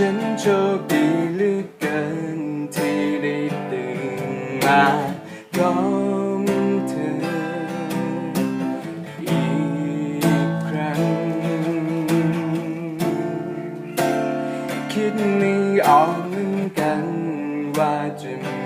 ฉันโชคดีเหลือเกินที่ได้ตื่นมาพร้อมเธออีกครั้ง คิดไม่ออกเหมือนกันว่าจะ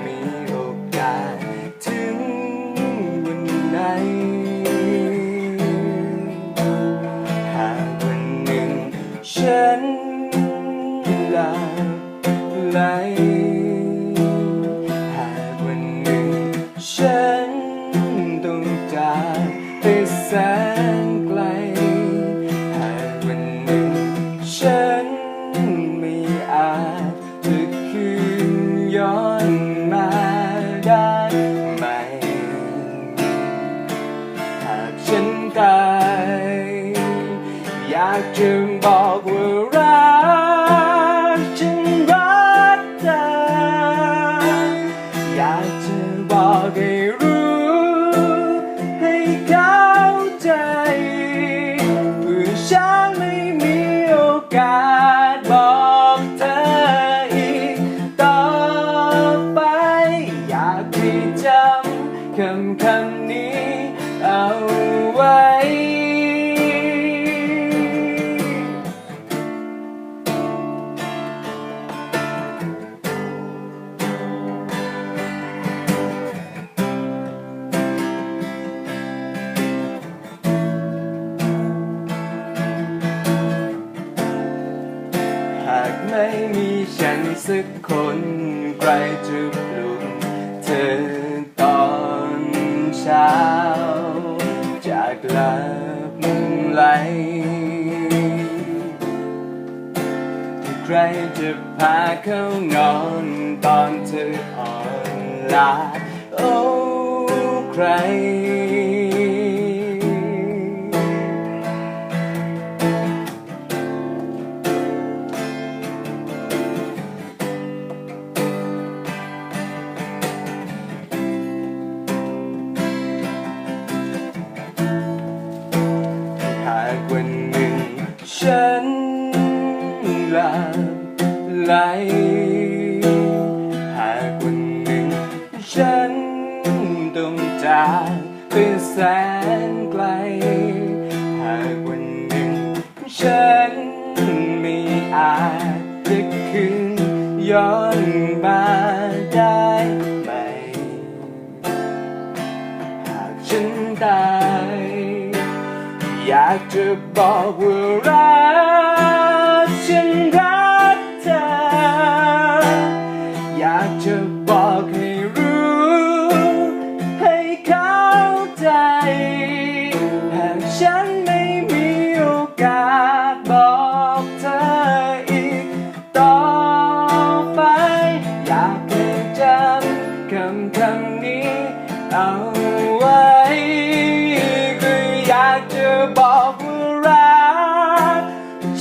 ฉันต้องจากไปแสนไกล หากวันหนึ่งฉันไม่อาจจะคืนย้อนมาได้ไหม หากฉันตาย อยากจะบอกากไม่มีฉันสักคนใครจะปลุกเธอตอนเช้า จากหลับไหลใครจะพาเข้านอนตอนเธออ่อนล้าโอ้ใคร ฉันหลับไหลหากวันหนึ่ง ฉันต้องจากไปแสนไกล หากวันหนึ่ง ฉันไม่อาจจะคืนย้อนมาได้ไหม หากฉันตาย อยากจะบอกว่ารักฉันรักเธอ อยากจะบอกให้รู้ ให้เข้าใจ หากฉันไม่มีโอกาสบอกเธออีกต่อไป อยากให้จำคำคำนี้เอาไว้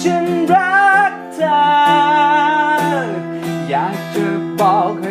ฉันรักเธอ อยากจะบอกให้